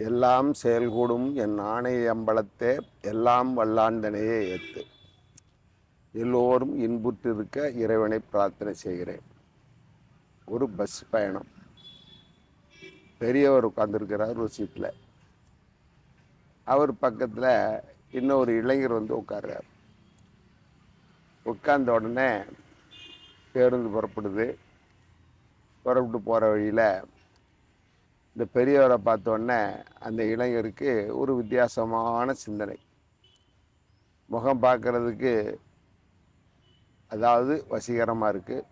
எல்லாம் செயல்கூடும் என் ஆணை அம்பலத்தே எல்லாம் வல்லாண்டனையே ஏத்து. எல்லோரும் இன்புற்றிருக்க இறைவனை பிரார்த்தனை செய்கிறேன். ஒரு பஸ் பயணம். பெரியவர் உட்காந்துருக்கிறார் ஒரு சீட்டில் அவர் பக்கத்தில் இன்னொரு இளைஞர் வந்து உட்கார்றார். உட்கார்ந்த உடனே பேருந்து புறப்படுது. புறப்பட்டு போகிற வழியில் இந்த பெரியவரை பார்த்தோன்னே அந்த இளைஞருக்கு ஒரு வித்தியாசமான சிந்தனை. முகம் பார்க்கறதுக்கு அதாவது வசீகரமாக இருக்குது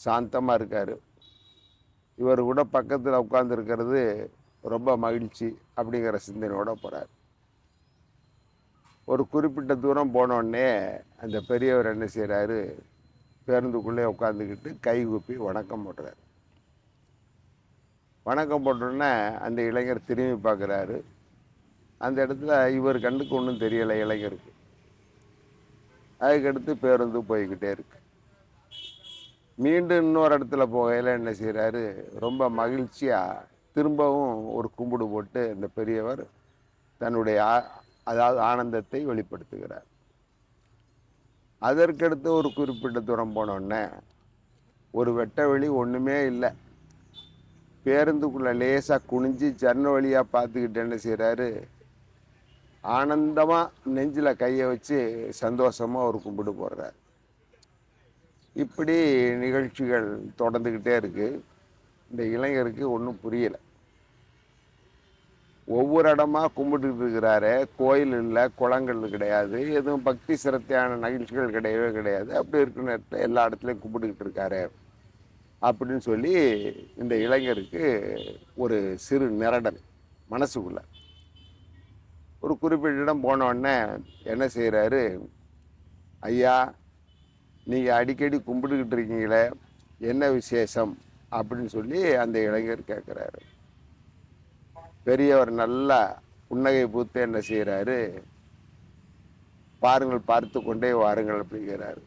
சாந்தமாக இருக்கார். இவர் கூட பக்கத்தில் உட்காந்துருக்கிறது ரொம்ப மகிழ்ச்சி அப்படிங்கிற சிந்தனையோடு போகிறார் ஒரு குறிப்பிட்ட தூரம் போனோடனே அந்த பெரியவர் என்ன செய்கிறாரு பேருந்துக்குள்ளே உட்காந்துக்கிட்டு கை கூப்பி வணக்கம் போடுறாரு வணக்கம் போட்டோடனே அந்த இளைஞர் திரும்பி பார்க்குறாரு. அந்த இடத்துல இவர் கண்ணுக்கு ஒன்றும் தெரியலை இளைஞருக்கு. அதுக்கடுத்து பேருந்து போய்கிட்டே இருக்கு. மீண்டும் இன்னொரு இடத்துல போகையில் என்ன செய்கிறாரு ரொம்ப மகிழ்ச்சியாக திரும்பவும் ஒரு கும்பிடு போட்டு இந்த பெரியவர் தன்னுடைய ஆ- அதாவது ஆனந்தத்தை வெளிப்படுத்துகிறார். அதற்கடுத்து ஒரு குறிப்பிட்ட தூரம் போனோடனே ஒரு வெட்ட வெளி ஒன்றுமே இல்லை. பேருந்துக்குள்ளே லேசாக குனிஞ்சு ஜன்னல் வழியாக பார்த்துக்கிட்டு என்ன செய்கிறாரு ஆனந்தமாக நெஞ்சில் கையை வச்சு சந்தோஷமாக ஒரு கும்பிடு போடுறார் இப்படி நிகழ்ச்சிகள் தொடர்ந்துக்கிட்டே இருக்குது இந்த இளைஞருக்கு ஒன்றும் புரியலை. ஒவ்வொரு இடமா கும்பிட்டுட்டு இருக்கிறாரு. கோயில் இல்லை குளங்கள் கிடையாது. எதுவும் பக்தி சிரத்தையான நிகழ்ச்சிகள் கிடையவே கிடையாது. அப்படி இருக்கிற நேரத்தில் எல்லா இடத்துலையும் கும்பிட்டுக்கிட்டு இருக்காரு. அப்படின்னு சொல்லி இந்த இளைஞருக்கு ஒரு சிறு நிரடல் மனசுக்குள்ள. ஒரு குறிப்பிட்ட இடம் போனோடனே என்ன செய்கிறாரு ஐயா நீங்கள் அடிக்கடி கும்பிட்டுக்கிட்டு இருக்கீங்களே என்ன விசேஷம்? அப்படின்னு சொல்லி அந்த இளைஞர் கேட்குறாரு பெரியவர் நல்லா புன்னகை பூத்து என்ன செய்கிறாரு பாருங்கள் பார்த்து கொண்டே வாருங்கள் அப்படிங்கிறாரு.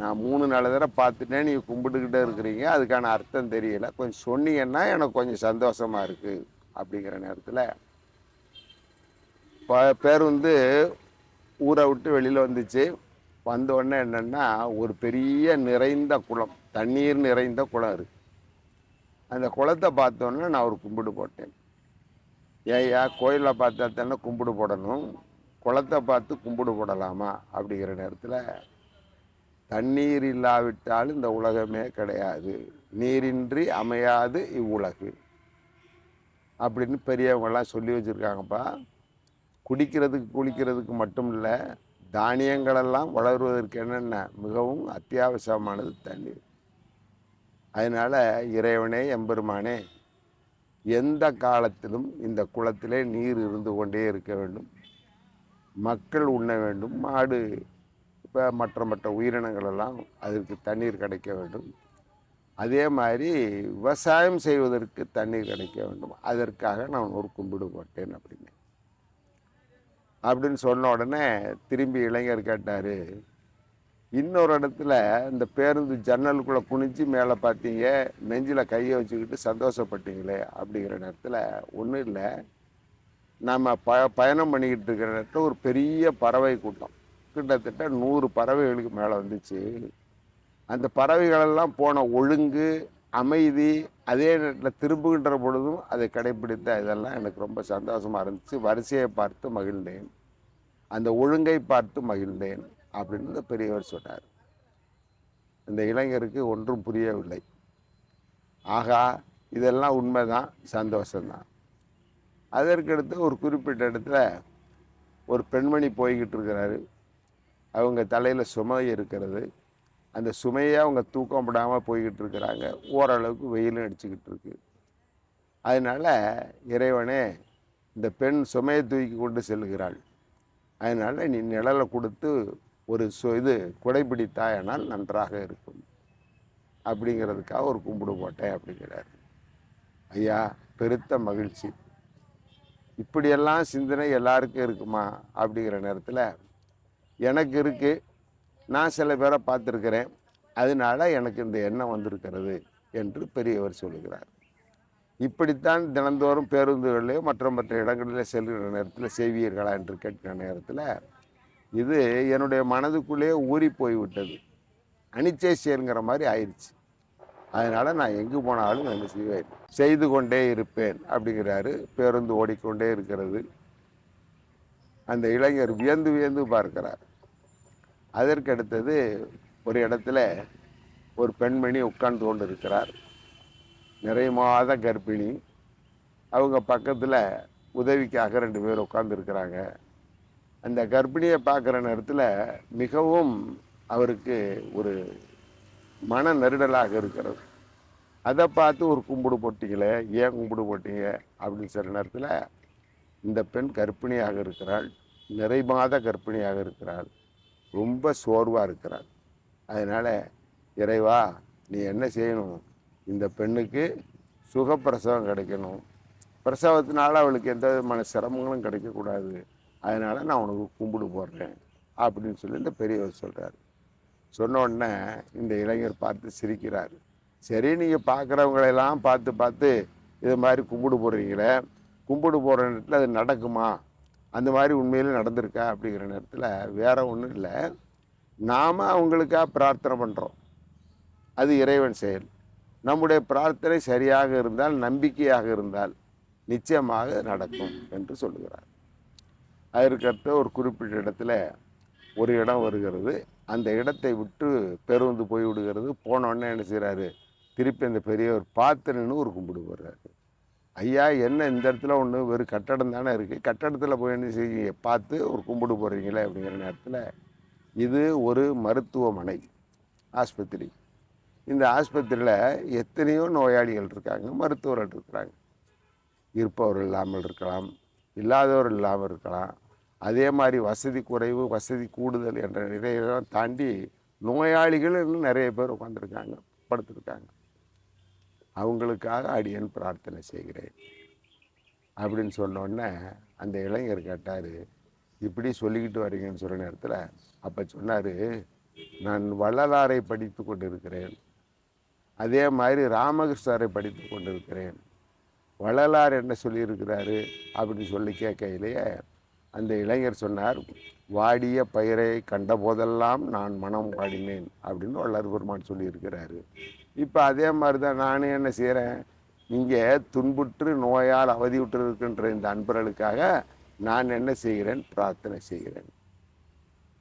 நான் மூணு நாலு தடவை பார்த்துட்டேன் நீங்கள் கும்பிட்டுக்கிட்டே இருக்கிறீங்க. அதுக்கான அர்த்தம் தெரியல. கொஞ்சம் சொன்னீங்கன்னா எனக்கு கொஞ்சம் சந்தோஷமாக இருக்குது அப்படிங்கிற நேரத்தில் ப பேருந்து ஊரை விட்டு வெளியில் வந்துச்சு. வந்தோடனே என்னென்னா ஒரு பெரிய நிறைந்த குளம் தண்ணீர் நிறைந்த குளம் இருக்குது அந்த குளத்தை பார்த்தோன்னே நான் ஒரு கும்பிடு போட்டேன். ஏய்யா கோயிலில் பார்த்தா தானே கும்பிடு போடணும். குளத்தை பார்த்து கும்பிடு போடலாமா அப்படிங்கிற நேரத்தில் தண்ணீர் இல்லாவிட்டால் இந்த உலகமே கிடையாது. நீரின்றி அமையாது இவ்வுலகு. அப்படின்னு பெரியவங்களாம் சொல்லி வச்சுருக்காங்கப்பா. குடிக்கிறதுக்கு குளிக்கிறதுக்கு மட்டும் இல்லை தானியங்களெல்லாம் வளருவதற்கு என்னென்ன? மிகவும் அத்தியாவசியமானது தண்ணீர். அதனால் இறைவனே எம்பெருமானே எந்த காலத்திலும் இந்த குளத்திலே நீர் இருந்து கொண்டே இருக்க வேண்டும். மக்கள் உண்ண வேண்டும். மாடு இப்போ மற்ற மற்ற உயிரினங்கள் எல்லாம் அதற்கு தண்ணீர் கிடைக்க வேண்டும். அதே மாதிரி விவசாயம் செய்வதற்கு தண்ணீர் கிடைக்க வேண்டும். அதற்காக நான் ஒரு கும்பிடு போட்டேன் அப்படின்னு. அப்படின்னு சொன்ன உடனே திரும்பி இளைஞர் கேட்டார் இன்னொரு இடத்துல இந்த பேருந்து ஜன்னலுக்குள்ளே குனிஞ்சு மேலே பார்த்தீங்க நெஞ்சில் கையை வச்சுக்கிட்டு சந்தோஷப்பட்டீங்களே அப்படிங்கிற நேரத்தில் ஒன்றும் இல்லை. நம்ம ப பயணம் பண்ணிக்கிட்டு இருக்கிற நேரத்தில் ஒரு பெரிய பறவை கூட்டம். கிட்டத்தட்ட நூறு பறவைகளுக்கு மேலே வந்துச்சு. அந்த பறவைகளெல்லாம் போன ஒழுங்கு அமைதி அதே நேரத்தில் திரும்புகின்ற பொழுதும் அதை கடைபிடித்த இதெல்லாம் எனக்கு ரொம்ப சந்தோஷமாக இருந்துச்சு. வரிசையை பார்த்து மகிழ்ந்தேன். அந்த ஒழுங்கை பார்த்து மகிழ்ந்தேன் அப்படின்னு பெரியவர் சொன்னார். இந்த இளைஞருக்கு ஒன்றும் புரியவில்லை. ஆகா இதெல்லாம் உண்மைதான் சந்தோஷம்தான். அதற்கடுத்து ஒரு குறிப்பிட்ட இடத்துல ஒரு பெண்மணி போய்கிட்டு இருக்கிறாரு. அவங்க தலையில் சுமை இருக்கிறது. அந்த சுமையை அவங்க தூக்கம் விடாமல் போய்கிட்டு இருக்கிறாங்க. ஓரளவுக்கு வெயிலும் அடிச்சுக்கிட்டு இருக்கு. அதனால் இறைவனே இந்த பெண் சுமையை தூக்கி கொண்டு செல்கிறாள். அதனால் நீ நிழலை கொடுத்து ஒரு சு இது குடைபிடித்தாயானால் நன்றாக இருக்கும். அப்படிங்கிறதுக்காக ஒரு கும்பிடு போட்டேன் அப்படிங்கிறார். ஐயா பெருத்த மகிழ்ச்சி. இப்படியெல்லாம் சிந்தனை எல்லாருக்கும் இருக்குமா? அப்படிங்கிற நேரத்தில் எனக்கு இருக்குது நான் சில பேரை பார்த்துருக்கிறேன். அதனால எனக்கு இந்த எண்ணம் வந்திருக்கிறது என்று பெரியவர் சொல்லுகிறார். இப்படித்தான் தினந்தோறும் பேருந்துகளிலே மற்ற மற்ற இடங்களில் செல்கிற நேரத்தில் செய்வீர்களா என்று கேட்கிற நேரத்தில் இது என்னுடைய மனதுக்குள்ளேயே ஊறி போய்விட்டது. அனிச்சை செயல்ங்கிற மாதிரி ஆயிடுச்சு அதனால் நான் எங்கே போனாலும் என்ன செய்வேன்? செய்து கொண்டே இருப்பேன் அப்படிங்கிறாரு. பேருந்து ஓடிக்கொண்டே இருக்கிறது. அந்த இளைஞர் வியந்து வியந்து பார்க்கிறார். அதற்கடுத்தது ஒரு இடத்துல ஒரு பெண்மணி உட்கார்ந்து கொண்டு இருக்கிறார் நிறைய மாத கர்ப்பிணி. அவங்க பக்கத்தில் உதவிக்காக ரெண்டு பேர் உட்காந்துருக்கிறாங்க அந்த கர்ப்பிணியை பார்க்குற நேரத்தில் மிகவும் அவருக்கு ஒரு மன நெருடலாக இருக்கிறது. அதை பார்த்து ஒரு கும்பிடு போட்டிங்களே? ஏன் கும்பிடு போட்டீங்க? அப்படின்னு சொல்கிற நேரத்தில் இந்த பெண் கர்ப்பிணியாக இருக்கிறாள் நிறை மாத கர்ப்பிணியாக இருக்கிறாள் ரொம்ப சோர்வாக இருக்கிறாள். அதனால் இறைவா நீ என்ன செய்யணும்? இந்த பெண்ணுக்கு சுகப்பிரசவம் கிடைக்கணும். பிரசவத்தினால அவளுக்கு எந்த விதமான சிரமங்களும் கிடைக்கக்கூடாது. அதனால் நான் உனக்கு கும்பிடு போடுறேன் அப்படின்னு சொல்லி இந்த பெரியவர் சொல்கிறார் சொன்ன உடனே இந்த இளைஞர் பார்த்து சிரிக்கிறார். சரி நீங்கள் பார்க்குறவங்களெல்லாம் பார்த்து பார்த்து இது மாதிரி கும்பிடு போடுறீங்களே கும்பிடு போகிற நேரத்தில் அது நடக்குமா? அந்த மாதிரி உண்மையில் நடந்திருக்கா அப்படிங்கிற நேரத்தில் வேறு ஒன்றும் இல்லை. நாம் அவங்களுக்காக பிரார்த்தனை பண்ணுறோம் அது இறைவன் செயல். நம்முடைய பிரார்த்தனை சரியாக இருந்தால் நம்பிக்கையாக இருந்தால் நிச்சயமாக நடக்கும் என்று சொல்லுகிறார். அதற்கடுத்த ஒரு குறிப்பிட்ட இடத்துல ஒரு இடம் வருகிறது. அந்த இடத்தை விட்டு பேருந்து போய் விடுகிறது என்ன செய்கிறாரு திருப்பி அந்த பெரியவர் பார்த்து நின்று ஒரு கும்பிடு போடுறாரு ஐயா என்ன இந்த இடத்துல ஒன்று வெறும் கட்டடம் தானே இருக்குது கட்டடத்தில் போய் என்ன செய்ய பார்த்து ஒரு கும்பிடு போடுறீங்களே அப்படிங்கிற நேரத்தில் இது ஒரு மருத்துவமனை ஆஸ்பத்திரி. இந்த ஆஸ்பத்திரியில் எத்தனையோ நோயாளிகள் இருக்காங்க மருத்துவர்கள் இருக்கிறாங்க. இருப்பவர் இல்லாமல் இருக்கலாம் இல்லாதவர் இல்லாமல் இருக்கலாம். அதே மாதிரி வசதி குறைவு வசதி கூடுதல் என்ற நிலையெல்லாம் தாண்டி நோயாளிகள் இன்னும் நிறைய பேர் உட்காந்துருக்காங்க படுத்துருக்காங்க. அவங்களுக்காக அடியன் பிரார்த்தனை செய்கிறேன். அப்படின்னு சொன்னோடனே அந்த இளைஞர் கேட்டார் இப்படி சொல்லிக்கிட்டு வரீங்கன்னு சொல்கிற நேரத்தில் அப்போ சொன்னார் நான் வள்ளலாரை படித்து கொண்டிருக்கிறேன். அதே மாதிரி ராமகிருஷ்ணரை படித்து கொண்டிருக்கிறேன். வள்ளலார் என்ன சொல்லியிருக்கிறாரு? அப்படின்னு சொல்லி கேட்கையிலேயே அந்த இளைஞர் சொன்னார் வாடிய பயிரை கண்ட போதெல்லாம் நான் மனம் வாடினேன் அப்படின்னு வள்ளலார் பெருமான் சொல்லியிருக்கிறாரு. இப்போ அதே மாதிரி தான் நானும் என்ன செய்கிறேன் இங்கே துன்புற்று நோயால் அவதியுற்று இருக்கின்ற இந்த அன்பர்களுக்காக நான் என்ன செய்கிறேன் பிரார்த்தனை செய்கிறேன்.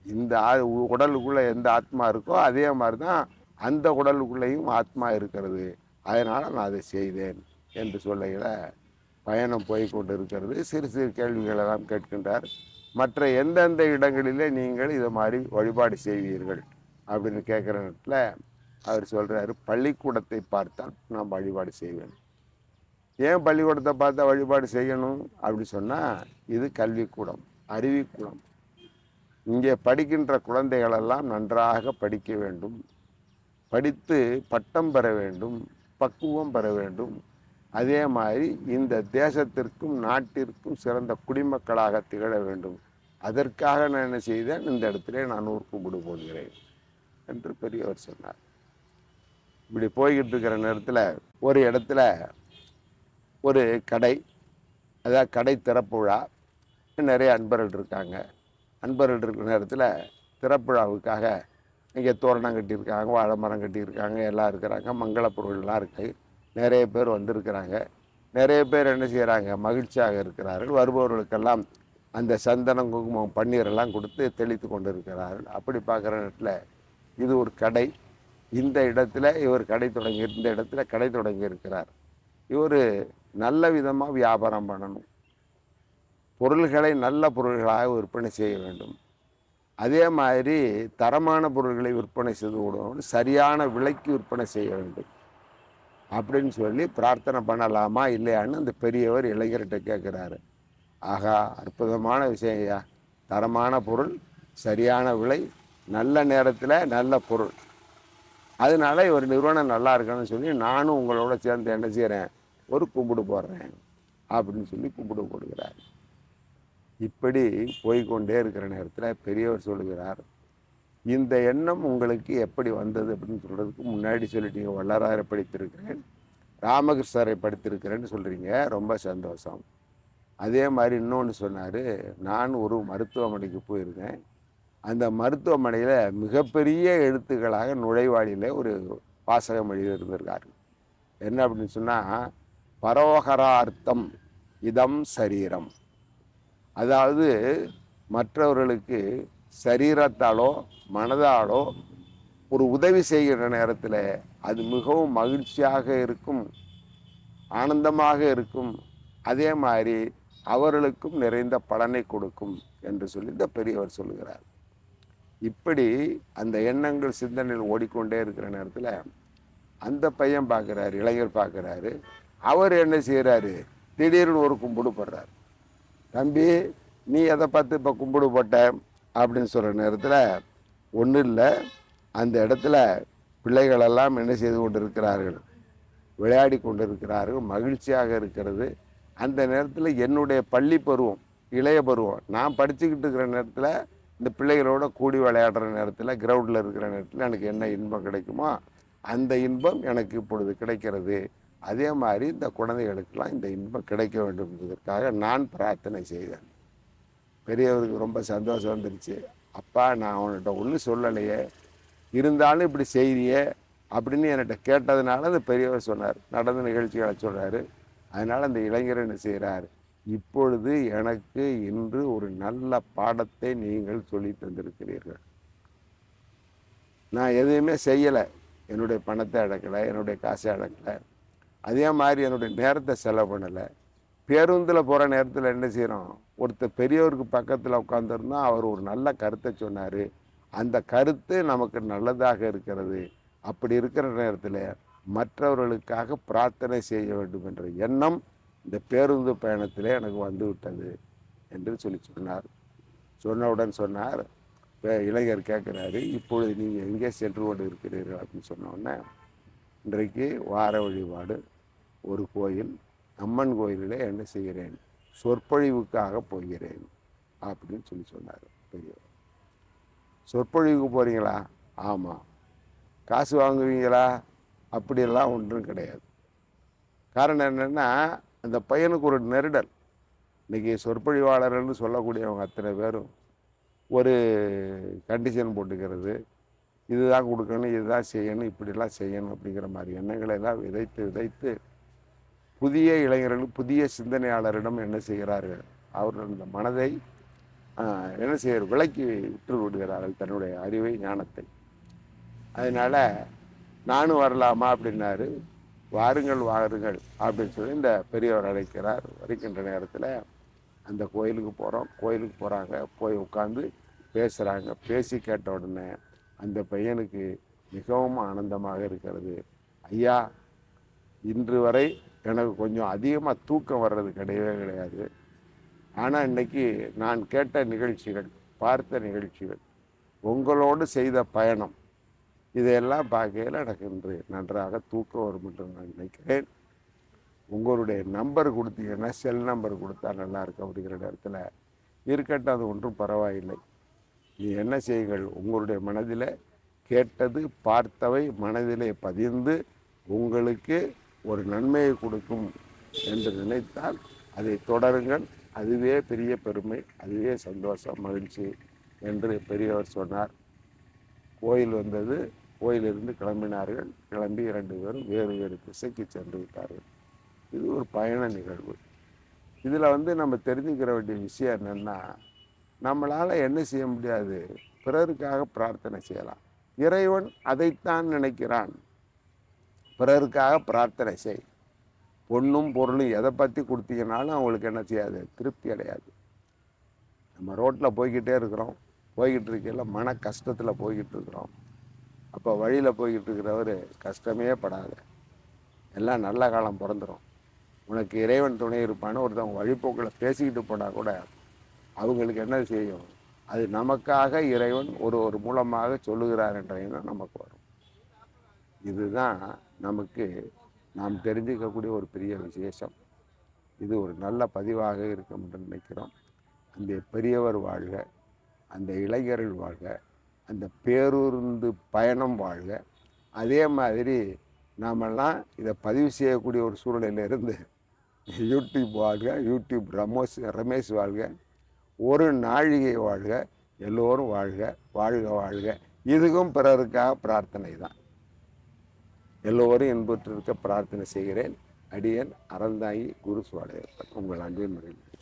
இந்த ஆ- உ- எந்த ஆத்மா இருக்கோ அதே மாதிரி தான் அந்த உடலுக்குள்ளேயும் ஆத்மா இருக்கிறது. அதனால் நான் அதை செய்தேன் என்று சொல்லையில் பயணம் போய்கொண்டு இருக்கிறது சிறு சிறு கேள்விகளெல்லாம் கேட்கின்றார். மற்ற எந்தெந்த இடங்களிலே நீங்கள் இதை மாதிரி வழிபாடு செய்வீர்கள்? அப்படின்னு கேட்குற நேரத்தில் அவர் சொல்கிறாரு பள்ளிக்கூடத்தை பார்த்தால் நான் வழிபாடு செய்வேன். ஏன் பள்ளிக்கூடத்தை பார்த்தா வழிபாடு செய்யணும்? அப்படி சொன்னால் இது கல்விக்கூடம் அறிவிக்கூடம். இங்கே படிக்கின்ற குழந்தைகளெல்லாம் நன்றாக படிக்க வேண்டும். படித்து பட்டம் பெற வேண்டும் பக்குவம் பெற வேண்டும். அதே மாதிரி இந்த தேசத்திற்கும் நாட்டிற்கும் சிறந்த குடிமக்களாக திகழ வேண்டும். அதற்காக நான் என்ன செய்தேன்? இந்த இடத்திலே நான் ஒரு கும்பிடு போடுகிறேன் என்று பெரியவர் சொன்னார். இப்படி போய்கிட்டு இருக்கிற நேரத்தில் ஒரு இடத்துல ஒரு கடை அதாவது கடை திறப்புழா நிறைய அன்பர்கள் இருக்காங்க. அன்பர்கள் இருக்கிற நேரத்தில் திறப்புழாவுக்காக இங்கே தோரணம் கட்டியிருக்காங்க வாழை மரம் கட்டியிருக்காங்க எல்லாம் இருக்கிறாங்க மங்கள பொருள்லாம் இருக்குது நிறைய பேர் வந்திருக்கிறாங்க. நிறைய பேர் என்ன செய்கிறாங்க மகிழ்ச்சியாக இருக்கிறார்கள். வருபவர்களுக்கெல்லாம் அந்த சந்தனம் குங்குமம் பன்னீரெல்லாம் கொடுத்து தெளித்து கொண்டு இருக்கிறார்கள் அப்படி பார்க்குற நேரத்தில் இது ஒரு கடை. இந்த இடத்துல இவர் கடை தொடங்கி இந்த இடத்துல கடை தொடங்கி இருக்கிறார். இவர் நல்ல விதமாக வியாபாரம் பண்ணணும். பொருள்களை நல்ல பொருள்களாக விற்பனை செய்ய வேண்டும். அதே மாதிரி தரமான பொருள்களை விற்பனை செய்து விடணும் சரியான விலைக்கு விற்பனை செய்ய வேண்டும். அப்படின்னு சொல்லி பிரார்த்தனை பண்ணலாமா இல்லையான்னு அந்த பெரியவர் இளைஞர்கிட்ட கேட்குறாரு ஆகா அற்புதமான விஷயம் ஐயா. தரமான பொருள் சரியான விலை நல்ல நேரத்தில் நல்ல பொருள். அதனால ஒரு நிறுவனம் நல்லா இருக்கணும்னு சொல்லி நானும் உங்களோட சேர்ந்து என்ன செய்கிறேன் ஒரு கும்பிடு போடுறேன் அப்படின்னு சொல்லி கும்பிடு போடுகிறார். இப்படி போய்க்கொண்டே இருக்கிற நேரத்தில் பெரியவர் சொல்லுகிறார் இந்த எண்ணம் உங்களுக்கு எப்படி வந்தது அப்படின்னு சொல்கிறதுக்கு முன்னாடி சொல்லிட்டீங்க வள்ளலாரை படித்திருக்கிறேன் ராமகிருஷ்ணரை படித்திருக்கிறேன்னு சொல்கிறீங்க ரொம்ப சந்தோஷம். அதே மாதிரி இன்னொன்று சொன்னார் நான் ஒரு மருத்துவமனைக்கு போயிருந்தேன். அந்த மருத்துவமனையில் மிகப்பெரிய எழுத்துக்களாக நுழைவாளியில் ஒரு வாசகம் எழுதியிருந்திருக்காரு. என்ன அப்படின்னு சொன்னால் பரோகரார்த்தம் இதம் சரீரம். அதாவது மற்றவர்களுக்கு சரீரத்தாலோ மனதாலோ ஒரு உதவி செய்கிற நேரத்தில் அது மிகவும் மகிழ்ச்சியாக இருக்கும் ஆனந்தமாக இருக்கும். அதே மாதிரி அவர்களுக்கும் நிறைந்த பலனை கொடுக்கும் என்று சொல்லி இந்த பெரியவர் சொல்லுகிறார். இப்படி அந்த எண்ணங்கள் சிந்தனையில் ஓடிக்கொண்டே இருக்கிற நேரத்தில் அந்த பையன் பார்க்குறாரு இளைஞர் பார்க்குறாரு. அவர் என்ன செய்கிறாரு திடீர்னு ஒரு கும்பிடு போடுறார். தம்பி நீ எதை பார்த்து இப்போ கும்பிடு போட்ட? அப்படின்னு சொல்கிற நேரத்தில் ஒன்றும் இல்லை. அந்த இடத்துல பிள்ளைகளெல்லாம் என்ன செய்து கொண்டு இருக்கிறார்கள் விளையாடி கொண்டு இருக்கிறார்கள் மகிழ்ச்சியாக இருக்கிறது. அந்த நேரத்தில் என்னுடைய பள்ளி பருவம் இளைய பருவம். நான் படிச்சுக்கிட்டு இருக்கிற நேரத்தில் இந்த பிள்ளைகளோட கூடி விளையாடுற நேரத்தில் கிரவுண்டில் இருக்கிற நேரத்தில் எனக்கு என்ன இன்பம் கிடைக்குமோ அந்த இன்பம் எனக்கு இப்பொழுது கிடைக்கிறது. அதே மாதிரி இந்த குழந்தைகளுக்கெல்லாம் இந்த இன்பம் கிடைக்க வேண்டும் என்பதற்காக நான் பிரார்த்தனை செய்தேன். பெரியவருக்கு ரொம்ப சந்தோஷம் வந்துருச்சு. அப்பா நான் அவன்கிட்ட ஒன்றும் சொல்லலையே. இருந்தாலும் இப்படி செய்தியே அப்படின்னு என்கிட்ட கேட்டதுனால அந்த பெரியவர் சொன்னார். நடந்த நிகழ்ச்சிகளை சொல்கிறாரு அதனால் அந்த இளைஞர் என்ன செய்கிறார் இப்பொழுது எனக்கு இன்று ஒரு நல்ல பாடத்தை நீங்கள் சொல்லி தந்திருக்கிறீர்கள். நான் எதுவுமே செய்யலை. என்னுடைய பணத்தை அடக்கலை. என்னுடைய காசை அடக்கலை. அதே மாதிரி என்னுடைய நேரத்தை செலவு பண்ணலை. பேருந்தில் போகிற நேரத்தில் என்ன செய்கிறோம் ஒருத்தர் பெரியவருக்கு பக்கத்தில் உட்காந்துருந்தா அவர் ஒரு நல்ல கருத்தை சொன்னார். அந்த கருத்து நமக்கு நல்லதாக இருக்கிறது. அப்படி இருக்கிற நேரத்தில் மற்றவர்களுக்காக பிரார்த்தனை செய்ய வேண்டும் என்ற எண்ணம் இந்த பேருந்து பயணத்தில் எனக்கு வந்து விட்டது என்று சொல்லி சொன்னார். சொன்னவுடன் சொன்னார் இப்போ இளைஞர் கேட்குறாரு இப்பொழுது நீங்கள் எங்கே சென்று கொண்டு இருக்கிறீர்கள் அப்படின்னு சொன்னோடனே இன்றைக்கு வார வழிபாடு ஒரு கோயில் அம்மன் கோயிலில் என்ன செய்கிறேன்? சொற்பொழிவுக்காக போகிறேன் அப்படின்னு சொல்லி சொன்னார் பெரியவர். சொற்பொழிவுக்கு போகிறீங்களா ஆமாம் காசு வாங்குவீங்களா? அப்படியெல்லாம் ஒன்றும் கிடையாது. காரணம் என்னென்னா அந்த பையனுக்கு ஒரு நெருடல். இன்றைக்கி சொற்பொழிவாளர்கள்னு சொல்லக்கூடியவங்க அத்தனை பேரும் ஒரு கண்டிஷன் போட்டுக்கிறது. இதுதான் கொடுக்கணும் இதுதான் செய்யணும் இப்படிலாம் செய்யணும் அப்படிங்கிற மாதிரி எண்ணங்களை எல்லாம் விதைத்து விதைத்து புதிய இளைஞர்கள் புதிய சிந்தனையாளரிடம் என்ன செய்கிறார்கள்? அவர்கள் அந்த மனதை என்ன செய்ய விலக்கி விட்டு விடுகிறார்கள் தன்னுடைய அறிவை ஞானத்தை. அதனால் நானும் வரலாமா அப்படின்னாரு. வாருங்கள் வாருங்கள் அப்படின்னு சொல்லி இந்த பெரியவர் அழைக்கிறார். வருகின்ற நேரத்தில் அந்த கோயிலுக்கு போகிறோம் கோயிலுக்கு போகிறாங்க போய் உட்காந்து பேசுகிறாங்க பேசி கேட்ட உடனே அந்த பையனுக்கு மிகவும் ஆனந்தமாக இருக்கிறது. ஐயா இன்று வரை எனக்கு கொஞ்சம் அதிகமாக தூக்கம் வர்றது கிடையவே கிடையாது. ஆனால் இன்னைக்கு நான் கேட்ட நிகழ்ச்சிகள் பார்த்த நிகழ்ச்சிகள் உங்களோடு செய்த பயணம் இதையெல்லாம் பார்க்கையில் எனக்கு இன்று நன்றாக தூக்கம் வரும் என்று நான் நினைக்கிறேன். உங்களுடைய நம்பர் கொடுத்தீங்கன்னா செல் நம்பர் கொடுத்தா நல்லா அப்படிங்கிற நேரத்தில் இருக்கட்டும் அது ஒன்றும் பரவாயில்லை. நீ என்ன செய்யுங்கள் உங்களுடைய மனதில் கேட்டது பார்த்தவை மனதிலே பதிந்து உங்களுக்கு ஒரு நன்மையை கொடுக்கும் என்று நினைத்தால் அதை தொடருங்கள். அதுவே பெரிய பெருமை அதுவே சந்தோஷம் மகிழ்ச்சி என்று பெரியவர் சொன்னார். கோயில் வந்தது. கோயிலிருந்து கிளம்பினார்கள். கிளம்பி இரண்டு பேரும் வேறு வேறு திசைக்கு சென்று விட்டார்கள். இது ஒரு பயண நிகழ்வு. இதில் வந்து நம்ம தெரிஞ்சுக்கிற வேண்டிய விஷயம் என்னென்னா நம்மளால் என்ன செய்ய முடியாது? பிறருக்காக பிரார்த்தனை செய்யலாம். இறைவன் அதைத்தான் நினைக்கிறான். பிறருக்காக பிரார்த்தனை செய். பொண்ணும் பொருளும் எதை பற்றி கொடுத்தீங்கனாலும் அவங்களுக்கு என்ன செய்யாது? திருப்தி அடையாது. நம்ம ரோட்டில் போய்கிட்டே இருக்கிறோம். போய்கிட்டு இருக்கையில் மன கஷ்டத்தில் போய்கிட்டு இருக்கிறோம். அப்போ வழியில் போய்கிட்டு இருக்கிறவர் கஷ்டமே படாது. எல்லாம் நல்ல காலம் பிறந்துடும் உனக்கு இறைவன் துணை இருப்பான்னு ஒருத்தவங்க வழிபோக்கில் பேசிக்கிட்டு போனால் கூட அவங்களுக்கு என்ன செய்யும்? அது நமக்காக இறைவன் ஒரு ஒரு மூலமாக சொல்லுகிறார் என்ற எண்ணம் நமக்கு வரும். இதுதான் நமக்கு நாம் தெரிஞ்சுக்கக்கூடிய ஒரு பெரிய விசேஷம். இது ஒரு நல்ல பதிவாக இருக்கும் என்று நினைக்கிறோம். அந்த பெரியவர் வாழ்க அந்த இளைஞர்கள் வாழ்க அந்த பேருந்து பயணம் வாழ்க. அதே மாதிரி நாமெல்லாம் இதை பதிவு செய்யக்கூடிய ஒரு சூழ்நிலையிலிருந்து யூடியூப் வாழ்க யூடியூப் ரமோஸ் ரமேஷ் வாழ்க ஒரு நாழிகை வாழ்க எல்லோரும் வாழ்க வாழ்க வாழ்க. இதுக்கும் பிறருக்காக பிரார்த்தனை தான். எல்லோரும் என்பற்றிருக்க பிரார்த்தனை செய்கிறேன். அடியன் அறந்தாயி குரு சுவாலயத்தன் உங்கள் அன்பின் முறையில்